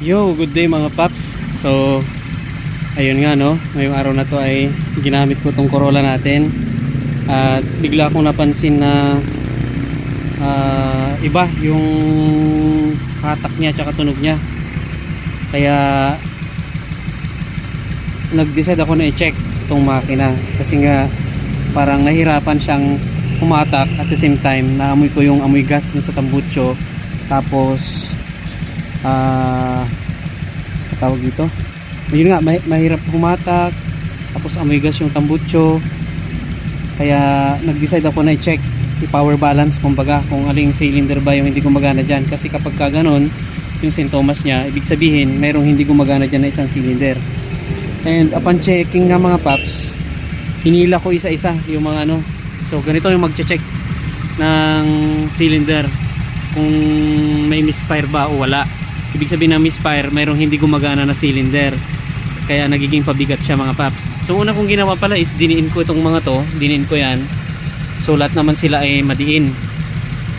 Yo, good day mga paps. So, ayun nga no, ngayong araw na to ay ginamit ko tong Corolla natin. At bigla akong napansin na ah, iba yung hatak niya at tunog niya. Kaya nag-decide ako na i-check tong makina kasi nga parang nahirapan siyang humatak at the same time naamoy ko yung amoy gas dun sa tambucho tapos ah tawag dito? Yun nga ma- mahirap humatak tapos amoy gas yung tambucho kaya nag-decide ako na i-check i-power balance kumbaga kung aling cylinder ba yung hindi gumagana dyan. Kasi kapag ka ganun yung sintomas niya ibig sabihin merong hindi gumagana dyan na isang cylinder. And upon checking nga mga paps hinila ko isa-isa yung mga ano. So ganito yung mag-check ng cylinder kung may misfire ba o wala ibig sabihin ng misfire mayroong hindi gumagana na cylinder. Kaya nagiging pabigat siya mga paps. So una kong ginawa pala is diniin ko itong mga to. Diniin ko yan. So lahat naman sila ay madiin.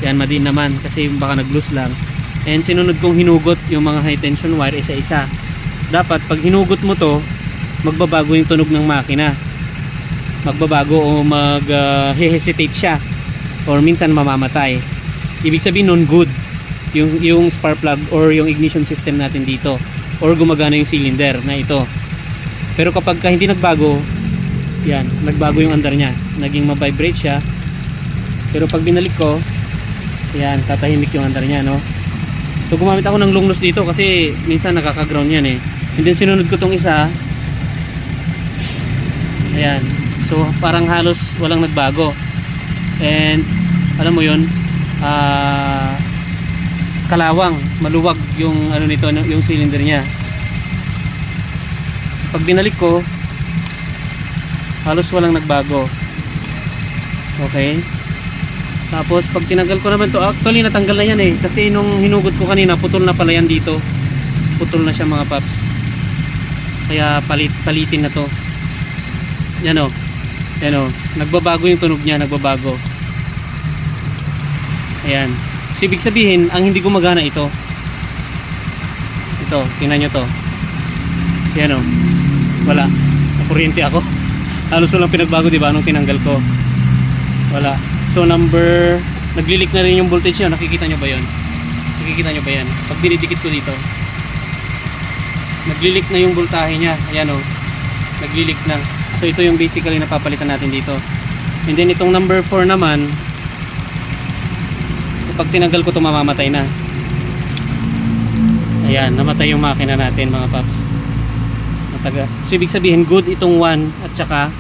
Yan madiin naman kasi baka nag loose lang. And sinunod kong hinugot yung mga high tension wire isa isa dapat pag hinugot mo to magbabago yung tunog ng makina. Magbabago o mag uh, hesitate siya. Or minsan mamamatay. Ibig sabihin nun good yung, yung spark plug or yung ignition system natin dito. Or gumagana yung cylinder na ito. Pero kapag ka hindi nagbago yan, nagbago yung andar niya. Naging ma-vibrate siya. Pero pag binalik ko yan, tatahimik yung andar niya no? So gumamit ako ng long nose dito kasi minsan nakaka-ground yan eh. And then sinunod ko tong isa. Ayan. So parang halos walang nagbago. And alam mo yon ah kalawang maluwag yung ano nito ano, yung cylinder niya. Pag binalik ko halos walang nagbago. Okay? Tapos pag tinanggal ko naman to actually natanggal na yan eh. Kasi nung hinugot ko kanina putol na pala yan dito. Putol na siya mga paps. Kaya palit, palitin na to. Yan o. Yan o. Nagbabago yung tunog niya nagbabago. Ayan so ibig sabihin ang hindi gumagana ito. Ito tingnan nyo to. Yan o. Wala. Nakuryente ako. Halos walang pinagbago diba nung tinanggal ko? Wala. So number naglilik na rin yung voltage niya. Nakikita nyo ba yun? Nakikita nyo ba yan? Pag dinidikit ko dito. Naglilik na yung voltahe niya. Ayan o. Naglilik na. So ito yung basically napapalitan natin dito. And then itong number 4 naman pag tinanggal ko ito mamamatay na. Ayan namatay yung makina natin mga paps. Nataga. so ibig sabihin good itong 1 at saka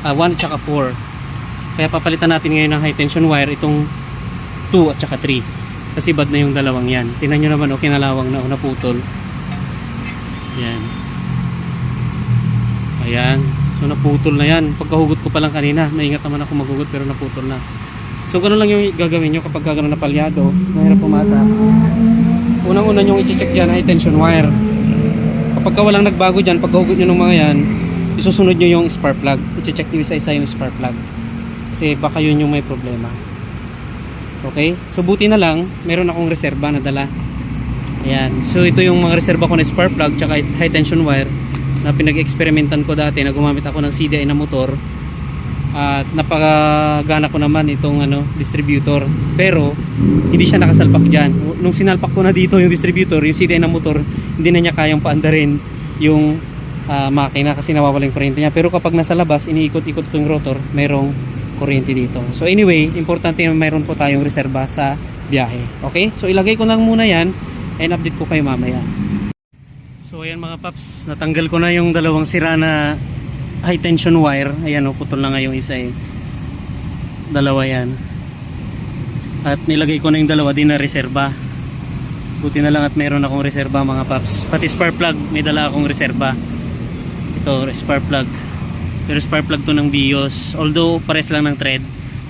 1 at saka 4 kaya papalitan natin ngayon ng high tension wire itong 2 at saka 3 kasi bad na yung dalawang yan. Tingnan nyo naman o kinalawang na o naputol. Yan ayan. So naputol na yan. Pagkahugot ko pa lang kanina naingat naman ako maghugot pero naputol na so ganun lang yung gagawin nyo kapag gano'n na palyado mahirap pumata. Unang una yung i-check dyan high tension wire. Kapag ka walang nagbago dyan pagkahugot nyo ng mga yan isusunod nyo yung spark plug. I-check nyo isa-isa yung spark plug. Kasi baka yun yung may problema. Okay? So buti na lang meron akong reserba na dala. Ayan. So ito yung mga reserba ko na spark plug tsaka high tension wire na pinag-experimentan ko dati na gumamit ako ng CDI na motor at napagana ko naman itong ano distributor. Pero hindi siya nakasalpak dyan. Nung sinalpak ko na dito yung distributor yung CDI na motor hindi na niya kayang paandarin yung ah, makina kasi nawawala yung kuryente niya. Pero kapag nasa labas iniikot-ikot ko yung rotor mayroong kuryente dito. So anyway importante na mayroon po tayong reserba sa biyahe. Okay? So ilagay ko lang muna yan and update ko kayo mamaya. So ayan mga paps, natanggal ko na yung dalawang sira na high tension wire. Ayan o, putol na nga isa eh. Dalawa yan. At nilagay ko na yung dalawa din na reserba. Buti na lang at meron akong reserba mga paps. Pati spark plug, may dala akong reserba. Ito, spark plug. Pero spark plug to ng BIOS. Although pares lang ng thread.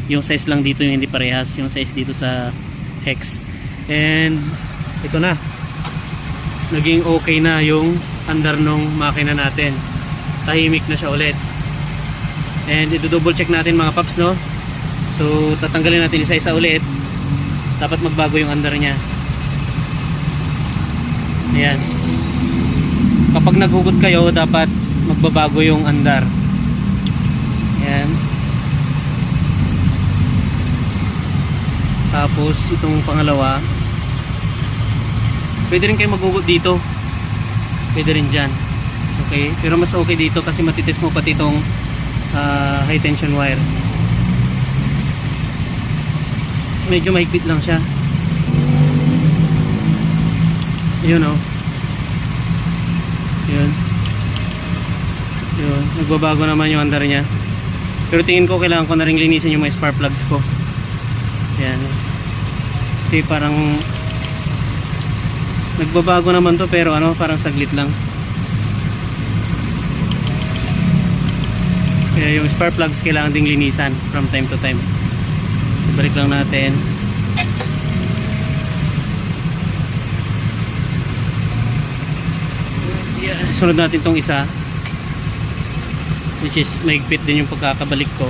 Yung size lang dito yung hindi parehas. Yung size dito sa hex. And ito na naging okay na yung andar nung makina natin tahimik na siya ulit and ito double check natin mga paps no so tatanggalin natin isa isa ulit dapat magbago yung andar niya Ayan. Kapag naghugot kayo, dapat magbabago yung andar. Ayan. Tapos, itong pangalawa, pwede rin kayo maghugot dito. Pwede rin dyan. Okay? Pero mas okay dito kasi matitis mo pati itong ah, high tension wire. Medyo mahigpit lang siya. Yun oh. Yun. Yun. Nagbabago naman yung andar niya. Pero tingin ko kailangan ko na rin linisin yung mga spark plugs ko. Yan. Kasi parang nagbabago naman to pero ano parang saglit lang. Kaya yung spark plugs kailangan ding linisan from time to time. Balik lang natin. Sunod natin tong isa. Which is maigpit din yung pagkakabalik ko.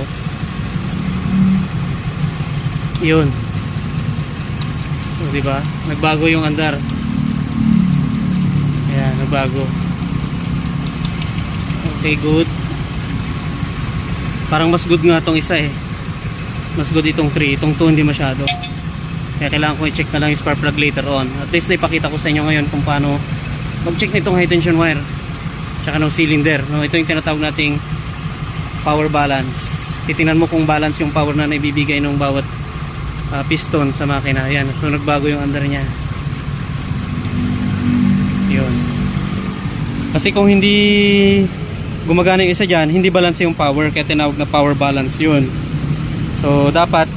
Yun. So, di ba? Nagbago yung andar. Ayan, nagbago. Okay, good. Parang mas good nga tong isa eh. Mas good itong 3. Itong 2 hindi masyado. Kaya kailangan ko i-check na lang yung spark plug later on. At least naipakita ko sa inyo ngayon kung paano mag-check nitong high tension wire. Tsaka ng cylinder. No? Ito yung tinatawag nating power balance. Titingnan mo kung balance yung power na naibibigay ng bawat ah, piston sa makina. Ayan. So nagbago yung under niya. Yun. Kasi kung hindi gumagana yung isa dyan, hindi balance yung power. Kaya tinawag na power balance yun. So dapat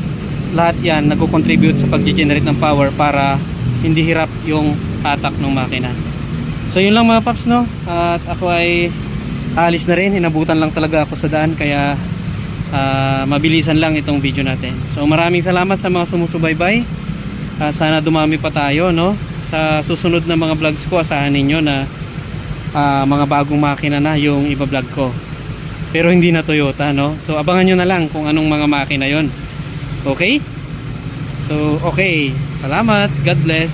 lahat yan nagko-contribute sa pag-generate ng power para hindi hirap yung tatak ng makina. So yun lang mga paps no. At ako ay alis na rin. Inabutan lang talaga ako sa daan kaya ah, mabilisan lang itong video natin. So maraming salamat sa mga sumusubaybay. At sana dumami pa tayo no. Sa susunod na mga vlogs ko asahan ninyo na ah, mga bagong makina na yung iba-vlog ko. Pero hindi na Toyota no. So abangan nyo na lang kung anong mga makina yon. Okay? So okay. Salamat. God bless.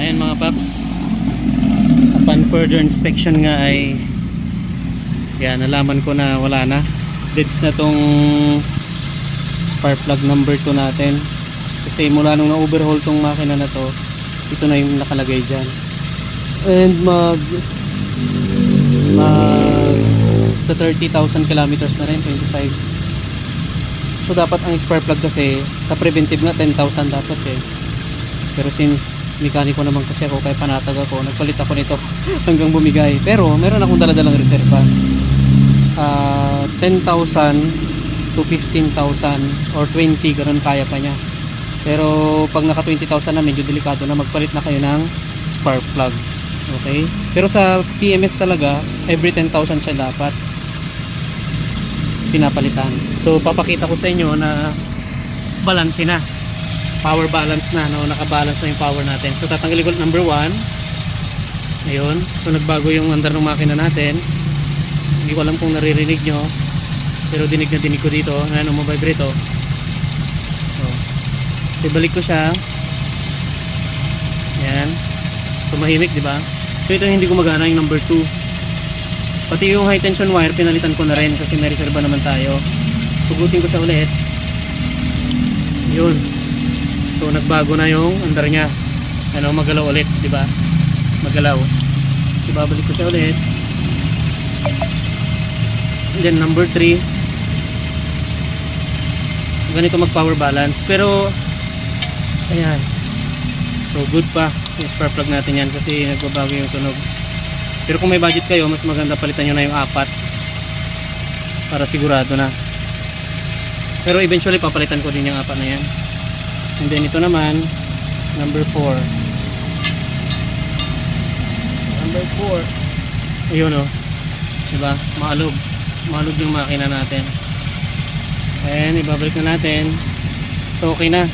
Ayan mga paps. Upon further inspection nga ay yan, nalaman ko na wala na. Deads na tong spark plug number 2 natin. Kasi mula nung na-overhaul tong makina na to, ito na yung nakalagay dyan. And mag mag to 30,000 kilometers na rin, 25. So dapat ang spark plug kasi sa preventive nga 10,000 dapat eh. Pero since mekaniko naman kasi ako kaya panatag ako, nagpalit ako nito hanggang bumigay. Pero meron akong daladalang reserva. Ah, 10,000 to 15,000 or 20 ganun kaya pa niya. Pero pag naka 20,000 na medyo delikado na magpalit na kayo ng spark plug. Okay? Pero sa PMS talaga, every 10,000 siya dapat pinapalitan. So papakita ko sa inyo na balance na. Power balance na, no? Nakabalance na yung power natin. So tatanggalin ko number 1. Ayun. So nagbago yung andar ng makina natin. Hindi ko alam kung naririnig nyo. Pero dinig na dinig ko dito. Ayan, umabibrate oh. So, so ibalik ko siya. Ayan. Tumahimik, di ba? So ito hindi gumagana yung number 2. Pati yung high tension wire pinalitan ko na rin kasi may reserva naman tayo. Tugutin ko siya ulit. Yun. So nagbago na yung andar niya. Ano, magalaw ulit, di ba? Magalaw. So babalik ko siya ulit. And then number 3. Ganito mag power balance. Pero ayan. So good pa yung spark plug natin yan kasi nagbabago yung tunog. Pero kung may budget kayo, mas maganda palitan nyo na yung apat para sigurado na. Pero eventually papalitan ko din yung apat na yan. And then ito naman, number 4. Number 4. Ayun o. Oh. Diba? Maalog. Maalog yung makina natin. And ibabalik na natin. So okay na.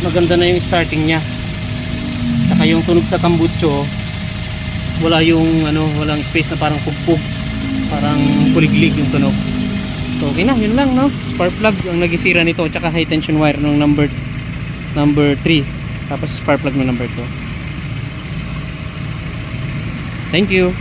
Maganda na yung starting niya saka yung tunog sa tambutso wala yung ano walang space na parang pugpug. Parang kuliglig yung tunog. So okay na yun lang no? Spark plug ang nagisira nito tsaka high tension wire nung number number 3 tapos spark plug ng number 2 thank you.